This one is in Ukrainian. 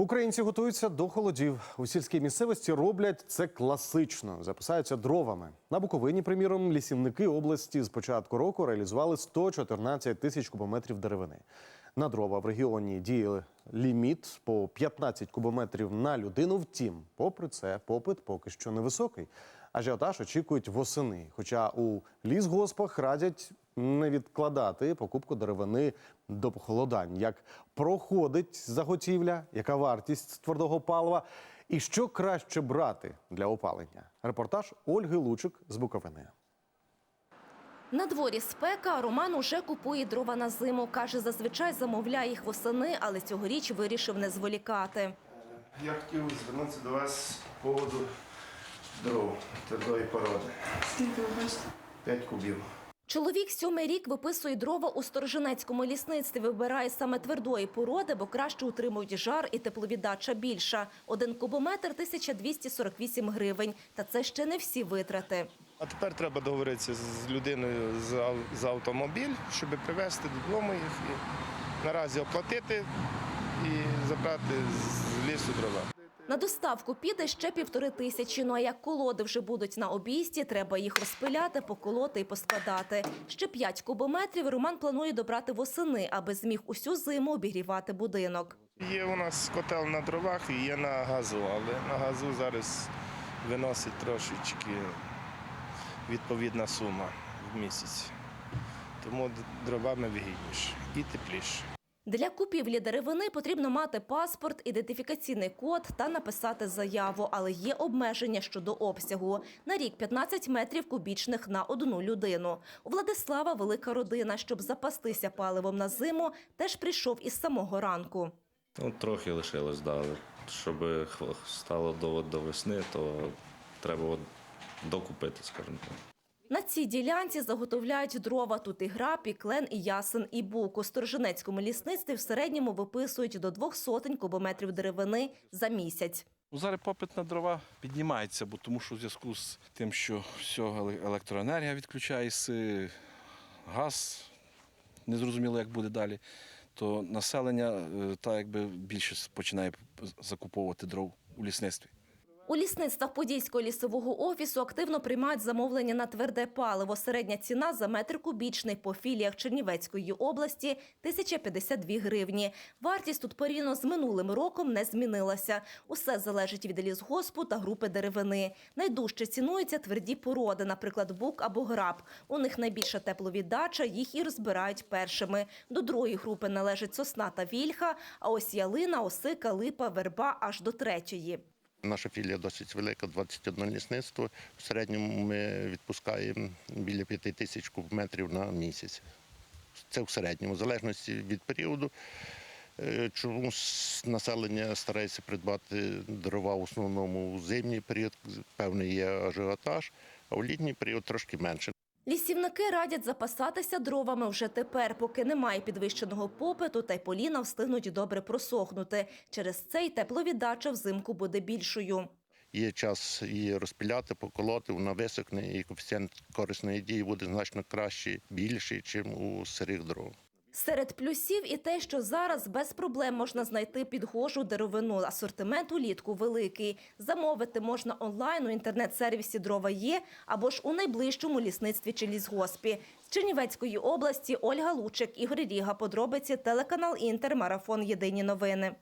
Українці готуються до холодів. У сільській місцевості роблять це класично, записаються дровами. На Буковині, приміром, лісівники області з початку року реалізували 114 тисяч кубометрів деревини. На дрова в регіоні діє ліміт по 15 кубометрів на людину. Втім, попри це, попит поки що невисокий. Ажіотаж очікують восени. Хоча у лісгоспах радять не відкладати покупку деревини до похолодань. Як проходить заготівля, яка вартість твердого палива, і що краще брати для опалення? Репортаж Ольги Лучик з Буковини. На дворі спека, Роман уже купує дрова на зиму. Каже, зазвичай замовляє їх восени, але цьогоріч вирішив не зволікати. Я хотів звернутися до вас з поводу дров твердої породи. Скільки ви бачите? 5 кубів. Чоловік сьомий рік виписує дрова у Сторожинецькому лісництві. Вибирає саме твердої породи, бо краще утримують жар і тепловіддача більша. Один кубометр – 1248 гривень. Та це ще не всі витрати. А тепер треба договоритися з людиною за, автомобіль, щоб привезти додому їх і наразі оплатити і забрати з лісу дрова. На доставку піде ще півтори тисячі. Ну а як колоди вже будуть на обійсті, треба їх розпиляти, поколоти і поскладати. Ще 5 кубометрів Роман планує добрати восени, аби зміг усю зиму обігрівати будинок. Є у нас котел на дровах і є на газу, але на газу зараз виносить трошечки відповідна сума в місяць. Тому дровами вигідніше і тепліше. Для купівлі деревини потрібно мати паспорт, ідентифікаційний код та написати заяву, але є обмеження щодо обсягу. На рік 15 метрів кубічних на одну людину. У Владислава велика родина. Щоб запастися паливом на зиму, теж прийшов із самого ранку. Ну, трохи лишилось, да. але Щоб стало до, до весни, то треба докупити, скажімо так. На цій ділянці заготовляють дрова. Тут і граб, і клен, і ясен, і бук. У Сторожинецькому лісництві в середньому виписують до двох сотень кубометрів деревини за місяць. Ну, Зараз попит на дрова піднімається, бо тому що в зв'язку з тим, що все еле- електроенергія відключається, газ незрозуміло, як буде далі, то населення е, так якби більше починає закуповувати дров у лісництві. У лісництвах Подільського лісового офісу активно приймають замовлення на тверде паливо. Середня ціна за метр кубічний по філіях Чернівецької області – 1052 гривні. Вартість тут порівняно з минулим роком не змінилася. Усе залежить від лісгоспу та групи деревини. Найдужче цінуються тверді породи, наприклад, бук або граб. У них найбільша тепловіддача, їх і розбирають першими. До другої групи належить сосна та вільха, а ось ялина, осика, липа, верба аж до третьої. Наша філія досить велика, 21 лісництво. В середньому ми відпускаємо біля 5 тисяч кубометрів на місяць. Це в середньому, в залежності від періоду. Е, Чомусь населення старається придбати дрова в основному у зимній період, певний є ажіотаж, а у літній період трошки менше. Лісівники радять запасатися дровами вже тепер, поки немає підвищеного попиту, та й поліна встигнуть добре просохнути. Через це й тепловіддача взимку буде більшою. Є час її розпіляти, поколоти, вона висохне, і коефіцієнт корисної дії буде значно кращий, більший, ніж у сирих дров. Серед плюсів і те, що зараз без проблем можна знайти підгожу деревину. Асортимент улітку великий. Замовити можна онлайн у інтернет-сервісі «Дрова є» або ж у найближчому лісництві чи лісгоспі. З Чернівецької області Ольга Лучик, Ігор Ріга. Подробиці телеканал Інтер. Марафон. Єдині новини.